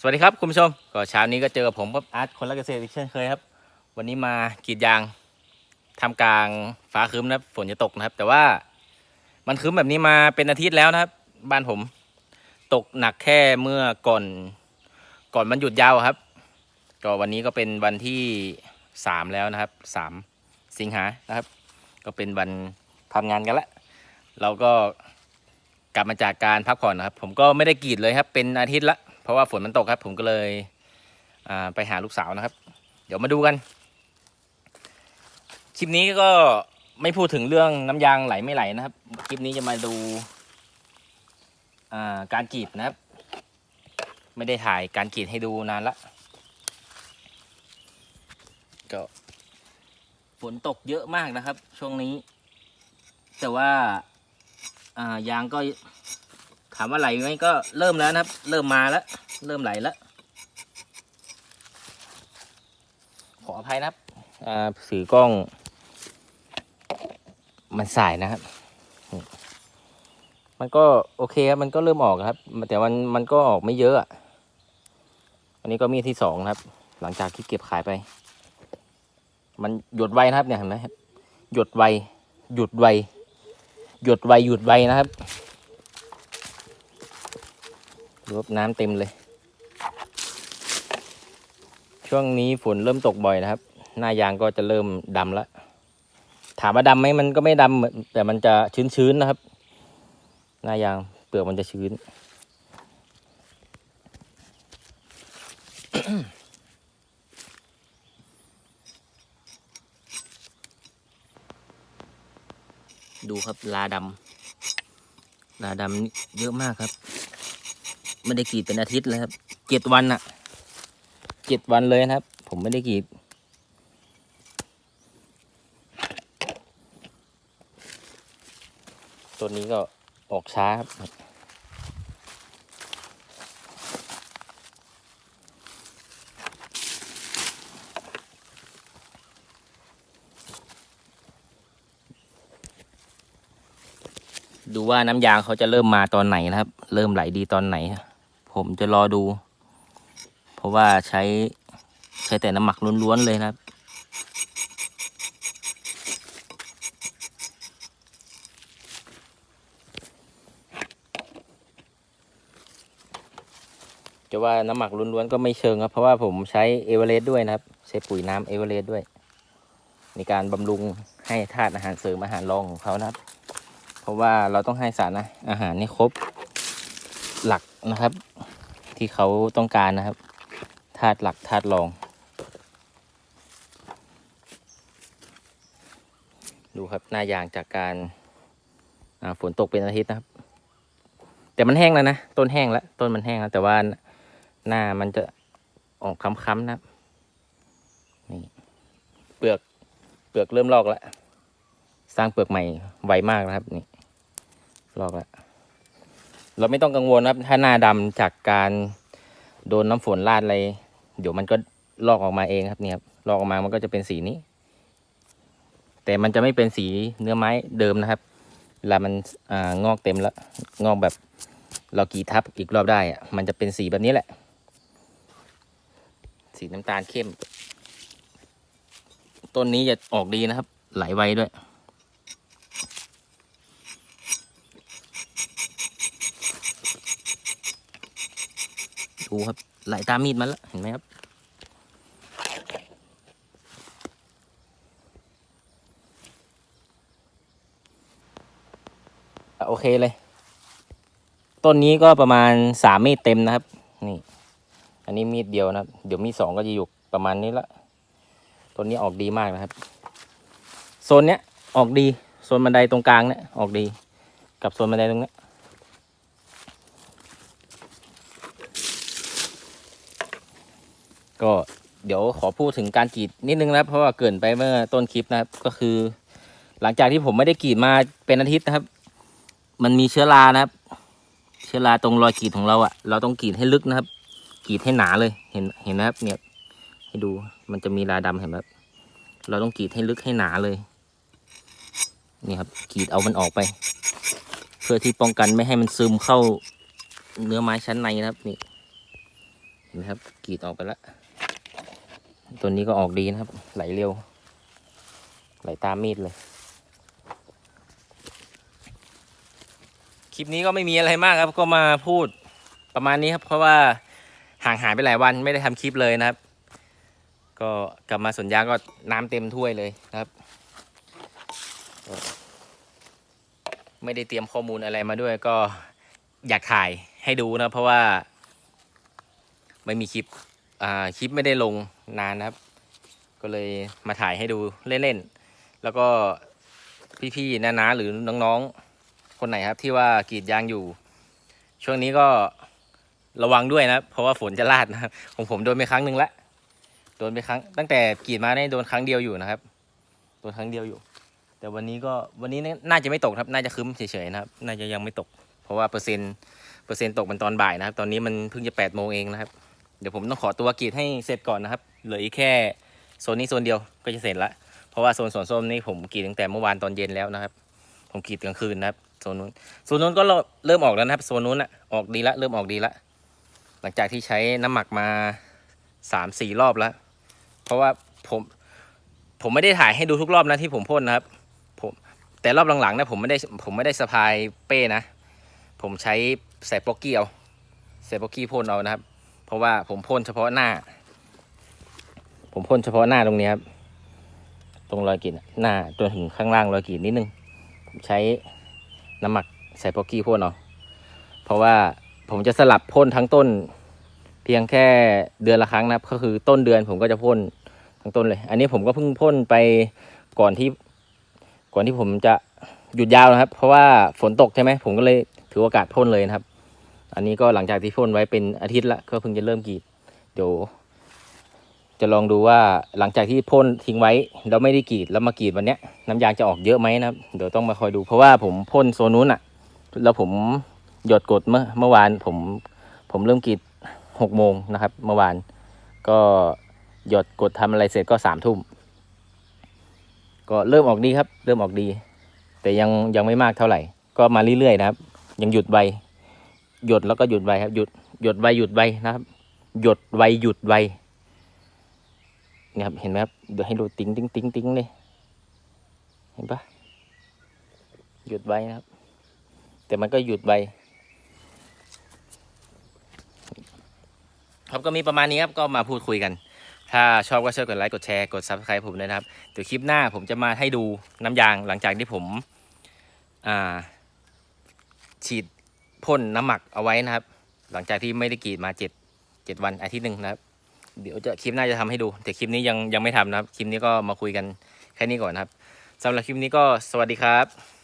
สวัสดีครับคุณผู้ชมก็เช้านี้ก็เจอกับผมครับอาร์ตคนรักเกษตรอีกเช่นเคยครับ วันนี้มากรีดยางทำกลางฟ้าครึ้มนะครับฝนจะตกนะครับ แต่ว่ามันครึ้มแบบนี้มาเป็นอาทิตย์แล้วนะครับ บ้านผมตกหนักแค่เมื่อก่อนก่อนมันหยุดยาวครับ ก็วันนี้ก็เป็นวันที่สามแล้วนะครับสามสิงหานะครับ ก็เป็นวันทำงานกันละเราก็กลับมาจากการพักผ่อนนะครับ ผมก็ไม่ได้กรีดเลยครับ เป็นอาทิตย์ละ เพราะว่าฝนมันตกครับ ผมก็เลยไปหาลูกสาวนะครับ เดี๋ยวมาดูกัน คลิปนี้ก็ไม่พูดถึงเรื่องน้ำยางไหลไม่ไหลนะครับ คลิปนี้จะมาดูการกรีดนะครับ ไม่ได้ถ่ายการกรีดให้ดูนานละก็ฝนตกเยอะมากนะครับ ช่วงนี้ แต่ว่าอ่ายางก็ ถามว่าไหลไหมก็เริ่มแล้วนะครับ เริ่มมาแล้ว เริ่มไหลแล้ว ขออภัยนะครับสื่อกล้อง มันสายนะครับ มันก็โอเคครับ มันก็เริ่มออกครับ แต่มันมันก็ออกไม่เยอะ อันนี้ก็มีที่สองครับ หลังจากที่เก็บขายไป มันหยดไวนะครับเนี่ยเห็นไหมหยดไวหยุดไวหยดไวหยุดไวนะครับ ดูครับน้ำเต็มเลย ช่วงนี้ฝนเริ่มตกบ่อยนะครับ หน้ายางก็จะเริ่มดำแล้วถามว่าดำไหมมันก็ไม่ดำเหมือนแต่มันจะชื้นๆนะครับ หน้ายางเปลือกมันจะชื้น ดูครับลาดำลาดำเยอะมากครับ ไม่ได้กรีดเป็นอาทิตย์เลยครับเจ็ดวันอะเจ็ดวันเลยนะครับ ผมไม่ได้กรีดตัวนี้ก็ออกช้าครับ ดูว่าน้ำยางเขาจะเริ่มมาตอนไหนนะครับ เริ่มไหลดีตอนไหน ผมจะรอดู เพราะว่าใช้ใช้แต่น้ำหมักล้วนๆเลยนะครับจะว่าน้ำหมักล้วนๆก็ไม่เชิงครับ เพราะว่าผมใช้เอเวอเรสต์ด้วยนะครับ ใช้ปุ๋ยน้ำเอเวอเรสต์ด้วย ในการบำรุงให้ธาตุอาหารเสริมอาหารรองของเขานะครับ เพราะว่าเราต้องให้สารอาหารนี่ครบ หลักนะครับ ที่เขาต้องการนะครับธาตุหลักธาตุรอง ดูครับหน้ายางจากการฝนตกเป็นอาทิตย์นะครับ แต่มันแห้งแล้วนะ ต้นแห้งแล้ว ต้นมันแห้งแล้ว แต่ว่าหน้ามันจะออกค้ำๆนะครับนี่เปลือกเปลือกเริ่มลอกแล้ว สร้างเปลือกใหม่ไวมากนะครับ นี่ลอกแล้ว เราไม่ต้องกังวลนะครับถ้าหน้าดำจากการโดนน้ำฝนราดอะไรเดี๋ยวมันก็ลอกออกมาเองครับเนี่ยครับลอกออกมามันก็จะเป็นสีนี้ แต่มันจะไม่เป็นสีเนื้อไม้เดิมนะครับเวลามันอ่างอกเต็มแล้วงอกแบบเรากีทับอีกรอบได้อะมันจะเป็นสีแบบนี้แหละ สีน้ำตาลเข้ม ต้นนี้จะออกดีนะครับ ไหลไวด้วย ดูครับ ไหลตามมีดมาแล้ว เห็นไหมครับ โอเคเลย ต้นนี้ก็ประมาณสามมตรเต็มนะครับ นี่ อันนี้มีดเดียวนะครับ เดี๋ยวมีดสองก็จะอยู่ประมาณนี้ละต้นนี้ออกดีมากนะครับ โซนเนี้ยออกดี โซนบันไดตรงกลางเนี่ยออกดี กับโซนบันไดตรงเนี้ย ก็เดี๋ยวขอพูดถึงการกรีดนิดนึงนะครับ เพราะว่าเกินไปเมื่อต้นคลิปนะครับ ก็คือ หลังจากที่ผมไม่ได้กรีดมาเป็นอาทิตย์นะครับ มันมีเชื้อรานะครับ เชื้อราตรงรอยกรีดของเราอะ่ะเราต้องกรีดให้ลึกนะครับกรีดให้หนาเลยเห็นเห็นไหมครับ เนี่ยให้ดูมันจะมีราดำเห็นไหมครับเราต้องกรีดให้ลึกให้หนาเลยนี่ครับกรีดเอามันออกไป เพื่อที่ป้องกันไม่ให้มันซึมเข้าเนื้อไม้ชั้นในนะครับนี่เห็นไหมครับกรีดออกไปแล้ว ตัวนี้ก็ออกดีนะครับ ไหลเร็ว ไหลตามมีดเลย คลิปนี้ก็ไม่มีอะไรมากครับ ก็มาพูดประมาณนี้ครับ เพราะว่าห่างหายไปหลายวันไม่ได้ทำคลิปเลยนะครับ ก็กลับมาสวนยางก็น้ำเต็มถ้วยเลยนะครับ ไม่ได้เตรียมข้อมูลอะไรมาด้วย ก็อยากถ่ายให้ดูนะ เพราะว่า ไม่มีคลิป คลิปไม่ได้ลงนานนะครับ ก็เลยมาถ่ายให้ดูเล่นๆ แล้วก็พี่ๆน้าๆหรือน้องๆ คนไหนครับที่ว่ากรีดยางอยู่ ช่วงนี้ก็ระวังด้วยนะครับเพราะว่าฝนจะลาดนะครับของผมโดนไปครั้งหนึ่งละโดนไปครั้ง ตั้งแต่กรีดมาได้โดนครั้งเดียวอยู่นะครับโดนครั้งเดียวอยู่ แต่วันนี้ก็วันนี้น่าจะไม่ตกครับ น่าจะครึ้มเฉยๆนะครับ น่าจะยังไม่ตก เพราะว่าเปอร์เซ็นต์เปอร์เซ็นต์ตกมันตอนบ่ายนะครับ ตอนนี้มันเพิ่งจะแปดโมงเองนะครับ เดี๋ยวผมต้องขอตัวกรีดให้เสร็จก่อนนะครับ เหลืออีกแค่โซนนี้โซนเดียวก็จะเสร็จละ เพราะว่าโซนสวนส้มนี่ผมกรีดตั้งแต่เมื่อวานตอนเย็นแล้วนะครับ ผมกรีดกลางคืนนะครับ โซนนู้น โซนนู้นก็เริ่มออกแล้วนะครับ โซนนู้นอะออกดีละ เริ่มออกดีละ หลังจากที่ใช้น้ำหมักมาสามสี่รอบแล้ว เพราะว่าผมผมไม่ได้ถ่ายให้ดูทุกรอบนะที่ผมพ่นนะครับ ผมแต่รอบหลังๆนะผมไม่ได้ผมไม่ได้สะพายเป้นะ ผมใช้ใส่โปอกกี้เอาใส่โปอกกี้พ่นเอานะครับ เพราะว่าผมพ่นเฉพาะหน้า ผมพ่นเฉพาะหน้าตรงนี้ครับ ตรงรอยกรีดน่ะหน้าจนถึงข้างล่างรอยกรีดนิดนึง ผมใช้น้ำหมักใส่โปอกกี้พ่นเอาเพราะว่าผมจะสลับพ่นทั้งต้น เพียงแค่เดือนละครั้งนะครับ ก็คือต้นเดือนผมก็จะพ่นทั้งต้นเลย อันนี้ผมก็เพิ่งพ่นไปก่อนที่ ก่อนที่ผมจะหยุดยาวนะครับ เพราะว่าฝนตกใช่ไหมผมก็เลยถือโอกาสพ่นเลยนะครับ อันนี้ก็หลังจากที่พ่นไว้เป็นอาทิตย์ละก็เพิ่งจะเริ่มกรีด เดี๋ยว จะลองดูว่าหลังจากที่พ่นทิ้งไว้แล้วไม่ได้กรีดแล้วมากรีดวันเนี้ยน้ำยางจะออกเยอะไหมนะเดี๋ยวต้องมาคอยดูเพราะว่าผมพ่นโซนนู้นอะแล้วผมหยดกดเมื่อเมื่อวานผมผมเริ่มกรีดหกโมงนะครับ เมื่อวานก็หยดกดทำอะไรเสร็จก็สามทุ่มก็เริ่มออกดีครับ เริ่มออกดี แต่ยังยังไม่มากเท่าไหร่ ก็มาเรื่อยๆนะครับ ยังหยุดไว หยดแล้วก็หยุดไวครับ หยุดหยดไวหยุดไวนะครับ หยดไวหยุดไวเนี่ยครับเห็นไหมครับเดี๋ยวให้ดูติ้งติ้งติ้งติ้งเลยเห็นปะหยุดไวนะครับ แต่มันก็หยุดไวครับก็มีประมาณนี้ครับก็มาพูดคุยกัน ถ้าชอบก็ช่วยกดไลค์กดแชร์กด subscribe ผมด้วยนะครับเดี๋ยวคลิปหน้าผมจะมาให้ดูน้ำยางหลังจากที่ผม อ่า ฉีด พ่นน้ำหมักเอาไว้นะครับ หลังจากที่ไม่ได้กรีดมาเจ็ดเจ็ดวันอาทิตย์หนึ่งนะครับ เดี๋ยวจะคลิปหน้าจะทำให้ดู แต่คลิปนี้ยังยังไม่ทำนะครับ คลิปนี้ก็มาคุยกันแค่นี้ก่อนนะครับสำหรับคลิปนี้ก็สวัสดีครับ